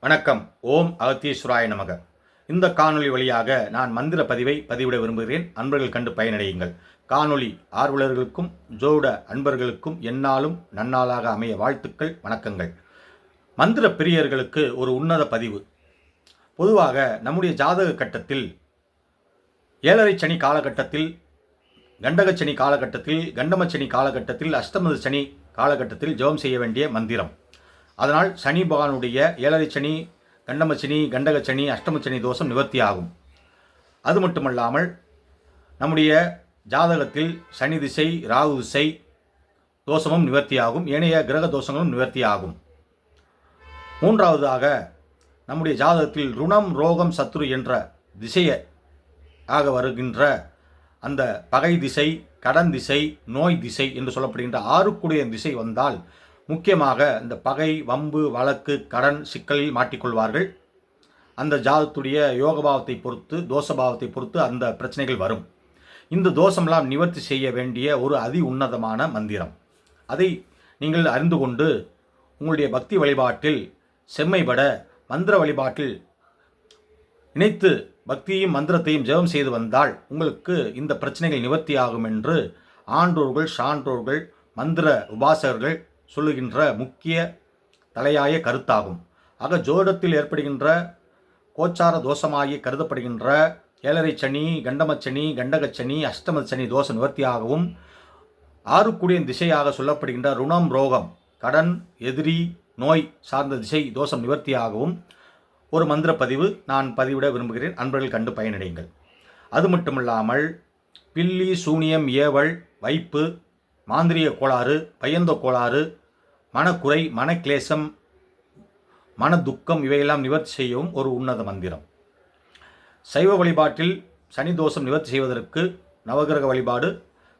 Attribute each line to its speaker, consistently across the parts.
Speaker 1: வணக்கம். ஓம் அகத்தீஸ்வராய நமக. இந்த காணொளி வழியாக நான் மந்திர பதிவை பதிவிட விரும்புகிறேன். அன்பர்கள் கண்டு பயனடையுங்கள். காணொளி ஆர்வலர்களுக்கும் ஜோட அன்பர்களுக்கும் எந்நாளும் நன்னாளாக அமைய வாழ்த்துக்கள் வணக்கங்கள். மந்திர பிரியர்களுக்கு ஒரு உன்னத பதிவு. பொதுவாக நம்முடைய ஜாதக கட்டத்தில் ஏழரை சனி காலகட்டத்தில் கண்டகச்சனி காலகட்டத்தில் கண்டமச்சனி காலகட்டத்தில் அஷ்டமத சனி காலகட்டத்தில் ஜெபம் செய்ய வேண்டிய மந்திரம். அதனால் சனி பகவானுடைய ஏழரை சனி கண்டமச்சனி கண்டகச்சனி அஷ்டமச்சனி தோஷம் நிவர்த்தி ஆகும் அது மட்டுமல்லாமல் நம்முடைய ஜாதகத்தில் சனி திசை ராகு திசை தோஷமும் நிவர்த்தியாகும். ஏனைய கிரக தோஷங்களும் நிவர்த்தியாகும். மூன்றாவதாக நம்முடைய ஜாதகத்தில் ருணம் ரோகம் சத்ரு என்ற திசைய ஆக வருகின்ற அந்த பகை திசை கடன் திசை நோய் திசை என்று சொல்லப்படுகின்ற ஆறுக்குடைய திசை வந்தால் முக்கியமாக இந்த பகை வம்பு வழக்கு கடன் சிக்கலில் மாட்டிக்கொள்வார்கள். அந்த ஜாதத்துடைய யோகபாவத்தை பொறுத்து தோஷபாவத்தை பொறுத்து அந்த பிரச்சனைகள் வரும். இந்த தோஷமெல்லாம் நிவர்த்தி செய்ய வேண்டிய ஒரு அதி உன்னதமான மந்திரம். அதை நீங்கள் அறிந்து கொண்டு உங்களுடைய பக்தி வழிபாட்டில் செம்மைபட மந்திர வழிபாட்டில் இணைத்து பக்தியும் மந்திரத்தையும் ஜெபம் செய்து வந்தால் உங்களுக்கு இந்த பிரச்சனைகள் நிவர்த்தியாகும் என்று ஆன்றோர்கள் சான்றோர்கள் மந்திர உபாசகர்கள் சொல்லுகின்ற முக்கிய தலையாய கருத்தாகும். ஆக ஜோடத்தில் ஏற்படுகின்ற கோச்சார தோஷமாகி கருதப்படுகின்ற ஏழரை சனி கண்டமச்சனி கண்டகச்சனி அஷ்டமச்சனி தோஷ நிவர்த்தியாகவும் ஆறுக்குடியின் திசையாக சொல்லப்படுகின்ற ருணம் ரோகம் கடன் எதிரி நோய் சார்ந்த திசை தோஷம் நிவர்த்தியாகவும் ஒரு மந்திர பதிவு நான் பதிவிட விரும்புகிறேன். அன்பர்கள் கண்டு பயனடையுங்கள். அது மட்டுமில்லாமல் பில்லி சூனியம் ஏவல் வைப்பு மாந்திரிய கோளாறு பயந்த கோளாறு மனக்குறை மனக்லேசம் மன துக்கம் இவையெல்லாம் நிவர்த்தி செய்யவும் ஒரு உன்னத மந்திரம். சைவ வழிபாட்டில் சனி தோஷம் நிவர்த்தி செய்வதற்கு நவகிரக வழிபாடு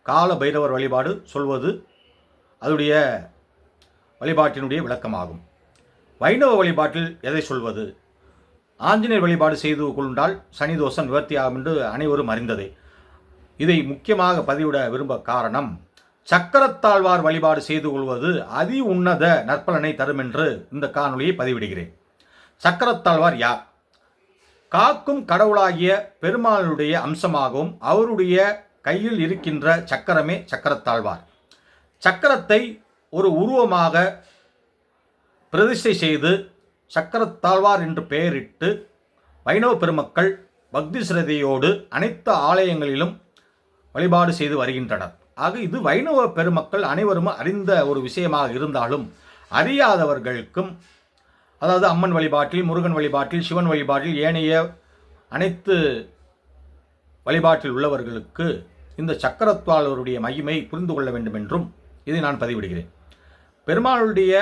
Speaker 1: கால பைரவர் வழிபாடு சொல்வது அதனுடைய வழிபாட்டினுடைய விளக்கமாகும். வைணவ வழிபாட்டில் எதை சொல்வது? ஆஞ்சநேயர் வழிபாடு செய்து கொண்டால் சனி தோஷம் நிவர்த்தியாகும் என்று அனைவரும் அறிந்ததே. இதை முக்கியமாக பதிவிட விரும்ப காரணம் சக்கரத்தாழ்வார் வழிபாடு செய்து கொள்வது அதி உன்னத நற்பலனை தரும் என்று இந்த காணொளியை பதிவிடுகிறேன். சக்கரத்தாழ்வார் யார்? காக்கும் கடவுளாகிய பெருமாளுடைய அம்சமாகவும் அவருடைய கையில் இருக்கின்ற சக்கரமே சக்கரத்தாழ்வார். சக்கரத்தை ஒரு உருவமாக பிரதிஷ்டை செய்து சக்கரத்தாழ்வார் என்று பெயரிட்டு வைணவ பெருமக்கள் பக்தி சிரதையோடு அனைத்து ஆலயங்களிலும் வழிபாடு செய்து வருகின்றனர். ஆக இது வைணவ பெருமக்கள் அனைவரும் அறிந்த ஒரு விஷயமாக இருந்தாலும் அறியாதவர்களுக்கும் அதாவது அம்மன் வழிபாட்டில் முருகன் வழிபாட்டில் சிவன் வழிபாட்டில் ஏனைய அனைத்து வழிபாட்டில் உள்ளவர்களுக்கு இந்த சக்கரத்வாளருடைய மகிமை புரிந்து கொள்ள வேண்டும் என்றும் இதை நான் பதிவிடுகிறேன். பெருமாளுடைய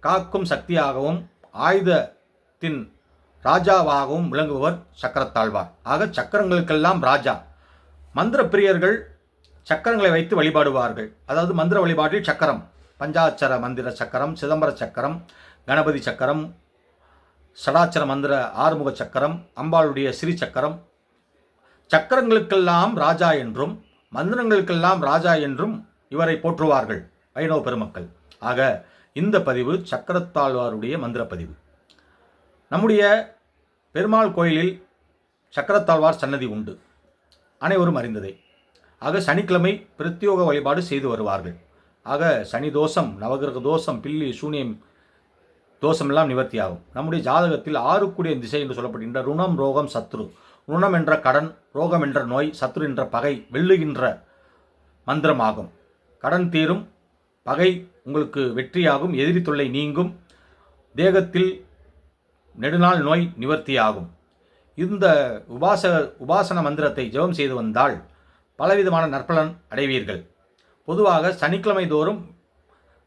Speaker 1: காக்கும் சக்தியாகவும் ஆயுதத்தின் ராஜாவாகவும் விளங்குபவர் சக்கரத்தாழ்வார். ஆக சக்கரங்களுக்கெல்லாம் ராஜா. மந்திர பிரியர்கள் சக்கரங்களை வைத்து வழிபாடுவார்கள். அதாவது மந்திர வழிபாட்டில் சக்கரம். பஞ்சாட்சர மந்திர சக்கரம் சிதம்பர சக்கரம் கணபதி சக்கரம் சடாச்சர மந்திர ஆறுமுக சக்கரம் அம்பாளுடைய சிறி சக்கரம். சக்கரங்களுக்கெல்லாம் ராஜா என்றும் மந்திரங்களுக்கெல்லாம் ராஜா என்றும் இவரை போற்றுவார்கள் வைணவ பெருமக்கள். ஆக இந்த பதிவு சக்கரத்தாழ்வாருடைய மந்திர பதிவு. நம்முடைய பெருமாள் கோயிலில் சக்கரத்தாழ்வார் சன்னதி உண்டு. அனைவரும் அறிந்ததே. ஆக சனிக்கிழமை பிரத்யோக வழிபாடு செய்து வருவார்கள். ஆக சனி தோஷம் நவகிரக தோஷம் பில்லி சூனியம் தோஷமெல்லாம் நிவர்த்தியாகும். நம்முடைய ஜாதகத்தில் ஆறுக்குடிய திசை என்று சொல்லப்படுகின்ற ருணம் ரோகம் சத்ரு. ருணம் என்ற கடன் ரோகம் என்ற நோய் சத்ரு என்ற பகை வெல்லுகின்ற மந்திரமாகும். கடன் தீரும் பகை உங்களுக்கு வெற்றியாகும் எதிரி தொல்லை நீங்கும் தேகத்தில் நெடுநாள் நோய் நிவர்த்தியாகும். இந்த உபாச உபாசன மந்திரத்தை ஜெபம் செய்து வந்தால் பலவிதமான நற்பலன் அடைவீர்கள். பொதுவாக சனிக்கிழமை தோறும்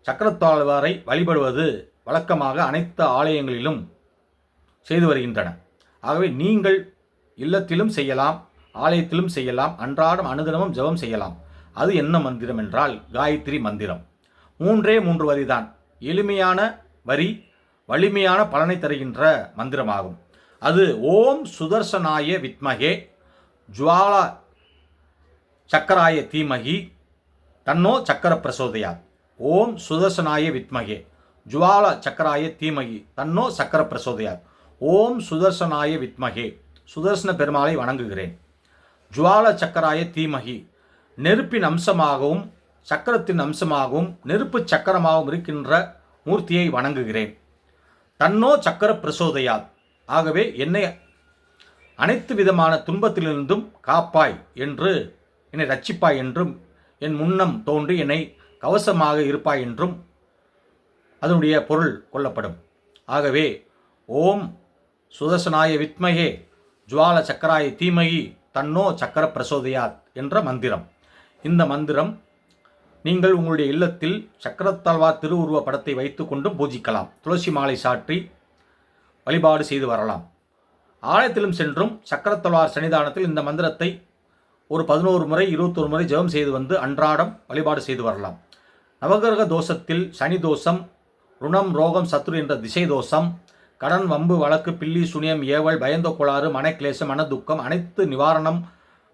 Speaker 1: சக்கரத்தாழ்வாரை வழிபடுவது வழக்கமாக அனைத்து ஆலயங்களிலும் செய்து வருகின்றன. ஆகவே நீங்கள் இல்லத்திலும் செய்யலாம் ஆலயத்திலும் செய்யலாம் அன்றாடம் அனுதினமும் ஜெபம் செய்யலாம். அது என்ன மந்திரம் என்றால் காயத்ரி மந்திரம். மூன்றே மூன்று வரிதான். எளிமையான வரி வலிமையான பலனை தருகின்ற மந்திரமாகும். அது ஓம் சுதர்சனாய வித்மகே ஜுவாலா சக்கராய தீமகி தன்னோ சக்கர பிரசோதயாத் ஓம் சுதர்சனாய வித்மகே. ஜுவால சக்கராய தீமகி தன்னோ சக்கர பிரசோதயாத் ஓம் சுதர்சனாய வித்மகே. சுதர்சன பெருமாளை வணங்குகிறேன். ஜுவால சக்கராய தீமகி நெருப்பின் அம்சமாகவும் சக்கரத்தின் அம்சமாகவும் நெருப்பு சக்கரமாகவும் இருக்கின்ற மூர்த்தியை வணங்குகிறேன். தன்னோ சக்கர பிரசோதையால் ஆகவே என்னை அனைத்து விதமான துன்பத்திலிருந்தும் காப்பாய் என்று என்னை ரட்சிப்பாய் என்றும் என் முன்னம் தோன்றி என்னை கவசமாக இருப்பாய் என்றும் அதனுடைய பொருள் கொள்ளப்படும் ஆகவே ஓம் சுதர்சனாய வித்மகே ஜுவால சக்கராய தீமகி தன்னோ சக்கர பிரசோதயாத் என்ற மந்திரம். இந்த மந்திரம் நீங்கள் உங்களுடைய இல்லத்தில் சக்கரத்தாழ்வார் திருவுருவ படத்தை வைத்துக்கொண்டும் பூஜிக்கலாம். துளசி மாலை சாற்றி வழிபாடு செய்து வரலாம். ஆலயத்திலும் சென்றும் சக்கரத்தாழ்வார் சன்னிதானத்தில் இந்த மந்திரத்தை ஒரு பதினோரு முறை இருபத்தொரு முறை ஜெபம் செய்து வந்து அன்றாடம் வழிபாடு செய்து வரலாம். நவகிரக தோஷத்தில் சனி தோஷம் ருணம் ரோகம் சத்ரு என்ற திசை தோஷம் கடன் வம்பு வழக்கு பில்லி சுனியம் ஏவல் பயந்த கோளாறு மனக்லேசம் மன துக்கம் அனைத்து நிவாரணம்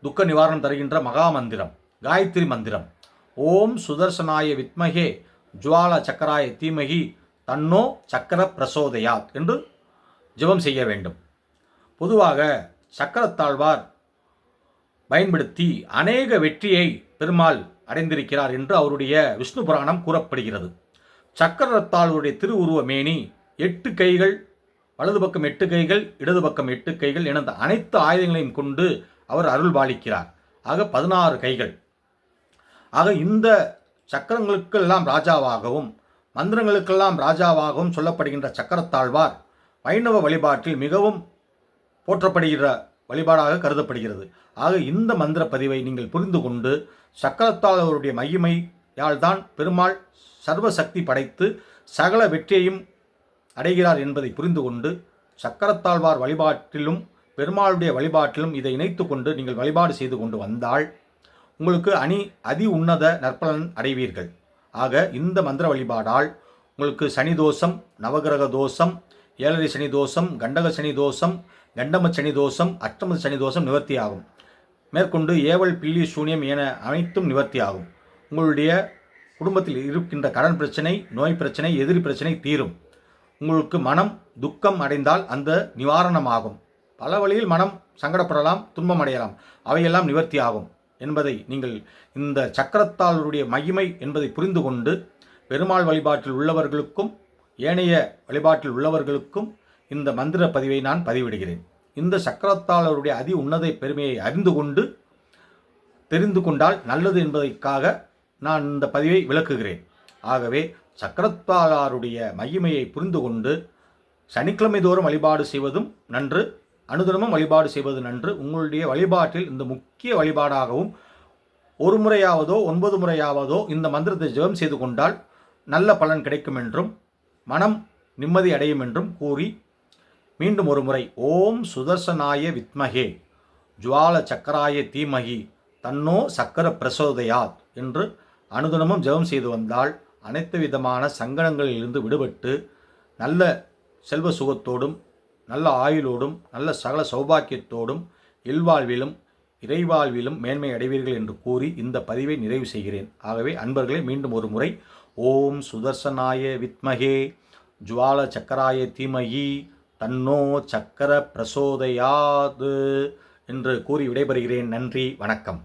Speaker 1: துக்க நிவாரணம் தருகின்ற மகா மந்திரம் காயத்ரி மந்திரம். ஓம் சுதர்சனாய வித்மகே ஜுவால சக்கராய தீமகி தன்னோ சக்கர பிரசோதயாத் என்று ஜெபம் செய்ய வேண்டும். பொதுவாக சக்கரத்தாழ்வார் பயன்படுத்தி அநேக வெற்றியை பெருமாள் அடைந்திருக்கிறார் என்று அவருடைய விஷ்ணு புராணம் கூறப்படுகிறது. சக்கரத்தாழ்வருடைய திருவுருவ மேனி எட்டு கைகள் வலது பக்கம் எட்டு கைகள் இடது பக்கம் எட்டு கைகள் என அனைத்து ஆயுதங்களையும் கொண்டு அவர் அருள் பாலிக்கிறார். ஆக பதினாறு கைகள். ஆக இந்த சக்கரங்களுக்கெல்லாம் ராஜாவாகவும் மந்திரங்களுக்கெல்லாம் ராஜாவாகவும் சொல்லப்படுகின்ற சக்கரத்தாழ்வார் வைணவ வழிபாட்டில் மிகவும் போற்றப்படுகிற வழிபாடாக கருதப்படுகிறது. ஆக இந்த மந்திர பதிவை நீங்கள் புரிந்து கொண்டு சக்கரத்தால் அவருடைய மகிமையால் தான் பெருமாள் சர்வசக்தி படைத்து சகல வெற்றியையும் அடைகிறார் என்பதை புரிந்து கொண்டு சக்கரத்தாழ்வார் வழிபாட்டிலும் பெருமாளுடைய வழிபாட்டிலும் இதை இணைத்து கொண்டு நீங்கள் வழிபாடு செய்து கொண்டு வந்தால் உங்களுக்கு அணி அதி உன்னத நற்பலன் அடைவீர்கள். ஆக இந்த மந்திர வழிபாடால் உங்களுக்கு சனி தோஷம் நவகிரக தோஷம் ஏழரை சனி தோஷம் கண்டக சனி தோஷம் கண்டம சனி தோஷம் அஷ்டம சனி தோஷம் நிவர்த்தியாகும். மேற்கொண்டு ஏவல் பில்லி சூன்யம் என அனைத்தும் நிவர்த்தியாகும். உங்களுடைய குடும்பத்தில் இருக்கின்ற கடன் பிரச்சனை நோய் பிரச்சனை எதிரி பிரச்சனை தீரும். உங்களுக்கு மனம் துக்கம் அடைந்தால் அந்த நிவாரணமாகும். பல வழியில் மனம் சங்கடப்படலாம் துன்பம் அடையலாம். அவையெல்லாம் நிவர்த்தி ஆகும் என்பதை நீங்கள் இந்த சக்கரத்தாளருடைய மகிமை என்பதை புரிந்து கொண்டு பெருமாள் வழிபாட்டில் உள்ளவர்களுக்கும் ஏனைய வழிபாட்டில் உள்ளவர்களுக்கும் இந்த மந்திர பதிவை நான் பதிவிடுகிறேன். இந்த சக்கரத்தாளருடைய அதி உன்னத பெருமையை அறிந்து கொண்டு தெரிந்து கொண்டால் நல்லது என்பதற்காக நான் இந்த பதிவை விளக்குகிறேன். ஆகவே சக்கரத்தாளாருடைய மகிமையை புரிந்து கொண்டு சனிக்கிழமை தோறும் வழிபாடு செய்வதும் நன்று அனுதினமும் வழிபாடு செய்வது நன்று. உங்களுடைய வழிபாட்டில் இந்த முக்கிய வழிபாடாகவும் ஒரு முறையாவதோ ஒன்பது முறையாவதோ இந்த மந்திரத்தை ஜெபம் செய்து கொண்டால் நல்ல பலன் கிடைக்கும் என்றும் மனம் நிம்மதி அடையும் என்றும் கூறி மீண்டும் ஒரு முறை ஓம் சுதர்சனாய வித்மகே ஜுவால சக்கராய தீமகி தன்னோ சக்கர பிரசோதயாத் என்று அனுதினமும் ஜெபம் செய்து வந்தால் அனைத்து விதமான சங்கடங்களிலிருந்து விடுபட்டு நல்ல செல்வ சுகத்தோடும் நல்ல ஆயுளோடும் நல்ல சகல சௌபாக்கியத்தோடும் இல்வாழ்விலும் இறைவாழ்விலும் மேன்மை அடைவீர்கள் என்று கூறி இந்த பதிவை நிறைவு செய்கிறேன். ஆகவே அன்பர்களே மீண்டும் ஒரு முறை ஓம் சுதர்சனாய வித்மகே ஜுவால சக்கராய தீமகி தன்னோ சக்கர பிரசோதையாது என்று கூறி விடைபெறுகிறேன். நன்றி வணக்கம்.